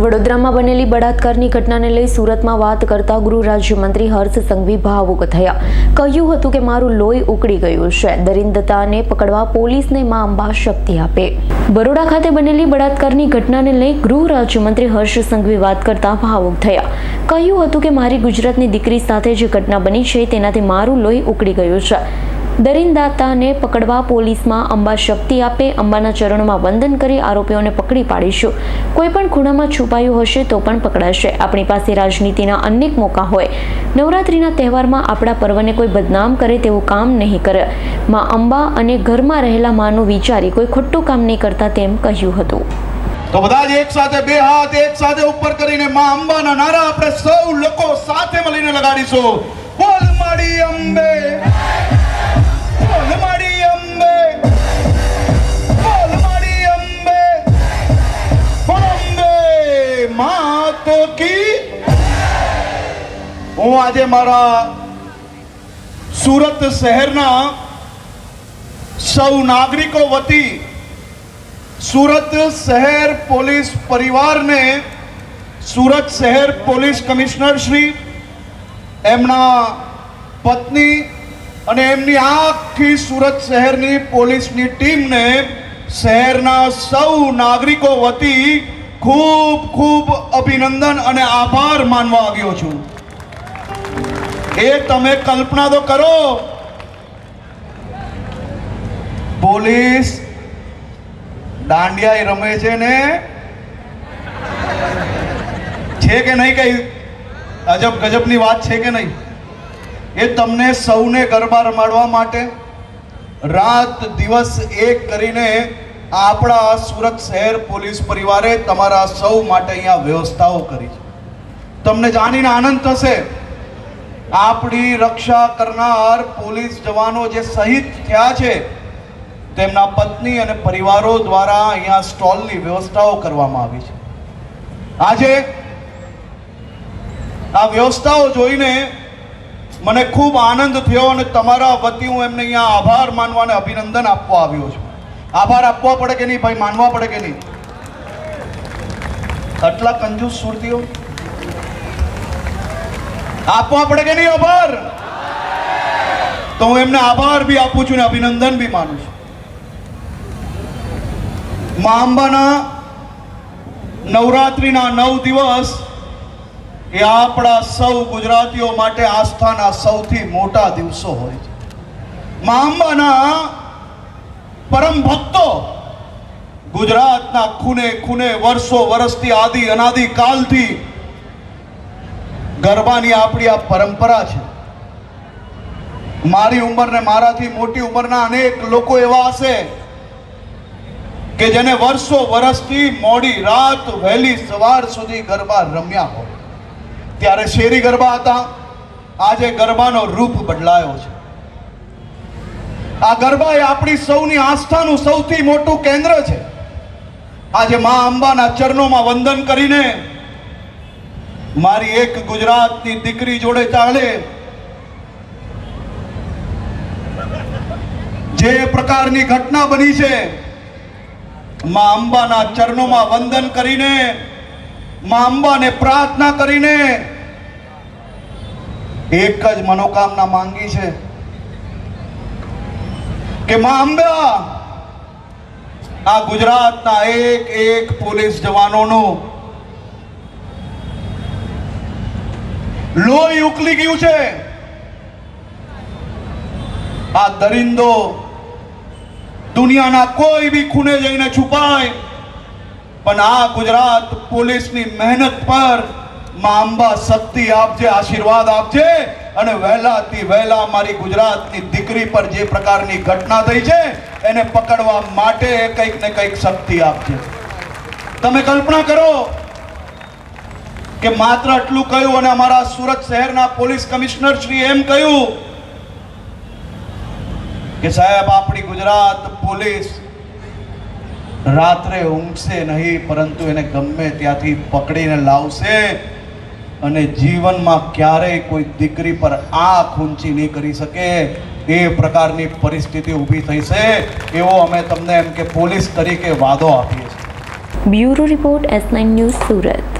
વડોદરામાં બનેલી બળાત્કારની ઘટનાને લઈ સુરતમાં વાત કરતા ગૃહ રાજ્યમંત્રી હર્ષ સંઘવી ભાવુક થયા. કહ્યું હતું કે મારું લોહી ઉકળી ગયું છે. દરિંદતાને પકડવા પોલીસને મા અંબા શક્તિ આપે. બરોડા ખાતે બનેલી બળાત્કારની ઘટનાને લઈ ગૃહ રાજ્યમંત્રી હર્ષ સંઘવી વાત કરતા ભાવુક થયા. કહ્યું હતું કે મારી ગુજરાતની દીકરી સાથે જે ઘટના બની છે, તેનાથી મારું લોહી ઉકળી ગયું છે. દરિંદાતાને પકડવા પોલીસમાં અંબા શક્તિ આપે, અંબાના ચરણોમાં વંદન કરી આરોપીઓને પકડી પાડીશું. કોઈ પણ ખૂણામાં છુપાયું હશે તો પણ પકડાશે. આપણી પાસે રાજનીતિના અનેક મોકા હોય. નવરાત્રિના તહેવારમાં આપણા પર્વને કોઈ બદનામ કરે તેવું કામ નહીં કરે. માં અંબા અને ઘરમાં રહેલા માનું વિચારી કોઈ ખોટું કામ નહીં કરતા તેમ કહ્યું હતું. તો બધા જ એક સાથે બે હાથ એક સાથે ઉપર કરીને માં અંબાના નારા આપણે સૌ લોકો સાથે મળીને લગાડીશું. હું આજે મારા સુરત શહેરના સૌ નાગરિકો વતી સુરત શહેર પોલીસ પરિવારને સુરત શહેર પોલીસ કમિશનર શ્રી, એમના પત્ની અને એમની આખી સુરત શહેરની પોલીસની ટીમને શહેરના સૌ નાગરિકો વતી ખૂબ ખૂબ અભિનંદન અને આભાર માનવા આવ્યો છું. એ તમે કલ્પના તો કરો. પોલીસ દાંડિયા રમે છે ને? છે કે નહીં કઈ? અજબ ગજબની વાત છે કે નહીં? એ તમને સૌને ગરબા રમાડવા માટે રાત દિવસ એક કરીને આપણા સુરત શહેર પોલીસ પરિવારે તમારા સૌ માટે અહીંયા વ્યવસ્થાઓ કરી છે. તમને જાણીને આનંદ થશે. આપણી રક્ષા કરનાર પોલીસ જવાનો જે શહીદ થયા છે, તેમના પત્ની અને પરિવારો દ્વારા અહીંયા સ્ટોલની વ્યવસ્થાઓ કરવામાં આવી છે. આજે આ વ્યવસ્થાઓ જોઈને મને ખૂબ આનંદ થયો અને તમારા વતી હું એમને અહીંયા આભાર માનવા અને અભિનંદન આપવા આવ્યો છું. આભાર આપવા પડે કે નહીં? ભાઈ, માનવા પડે કે નહીં? આટલા કંજૂસ સુરતીઓ? આપવા પડે કે નહીં આભાર? તો હું એમને આભાર બી આપું છું ને અભિનંદન બી માનું છું. મા અંબાના નવરાત્રિના નવ દિવસ એ આપણા સૌ ગુજરાતીઓ માટે આસ્થાના સૌથી મોટા દિવસો હોય છે. મા અંબાના પરમ ભક્તો ગુજરાતના ખૂને ખૂને વર્ષો વર્ષથી આદિ અનાદિ કાલથી ગરબાની આપણી આ પરંપરા છે. મારી ઉંમર ને મારાથી મોટી ઉંમરના અનેક લોકો એવા હશે કે જેને વર્ષો વર્ષથી મોડી રાત વહેલી સવાર સુધી ગરબા રમ્યા હોય. ત્યારે શેરી ગરબા હતા. આજે ગરબાનો રૂપ બદલાયો છે. આ ગરબા એ આપણી સૌની આસ્થાનું સૌથી મોટું કેન્દ્ર છે. આજે મા અંબાના ચરણોમાં વંદન કરીને મારી એક ગુજરાતની દીકરી જોડે ચાલે. જે પ્રકારની ઘટના બની છે, મા અંબાના ચરણોમાં વંદન કરીને, મા અંબાને પ્રાર્થના કરીને, એક જ મનોકામના માંગી છે કે મા અંબા, આ ગુજરાતના એક એક પોલીસ જવાનોનું લોહી ઉકલી ગયું છે. આ દરિંદો દુનિયાના કોઈ બી ખૂણે જઈને છુપાય, પણ આ ગુજરાત પોલીસની મહેનત પર મા અંબા શક્તિ આપજે, આશીર્વાદ આપજે અને વહેલાથી વહેલા મારી ગુજરાતની દીકરી પર જે પ્રકારની ઘટના થઈ છે, એને પકડવા માટે કંઈક ને કંઈક શક્તિ આપજે. તમે કલ્પના કરો કે માત્ર આટલું કહ્યું અને અમારા સુરત શહેરના પોલીસ કમિશનર શ્રી એમ કહ્યું કે સાહેબ, આપણી ગુજરાત પોલીસ રાત્રે ઊંઘશે નહીં, પરંતુ એને ગમે ત્યાંથી પકડીને લાવશે અને જીવનમાં ક્યારેય કોઈ દીકરી પર આંખ ઊંચી નહીં કરી શકે. એ પ્રકારની પરિસ્થિતિ ઊભી થઈ છે એવો અમે તમને એમ કે પોલીસ તરીકે વાદો આપીએ છીએ. Bureau report S nine news Surat.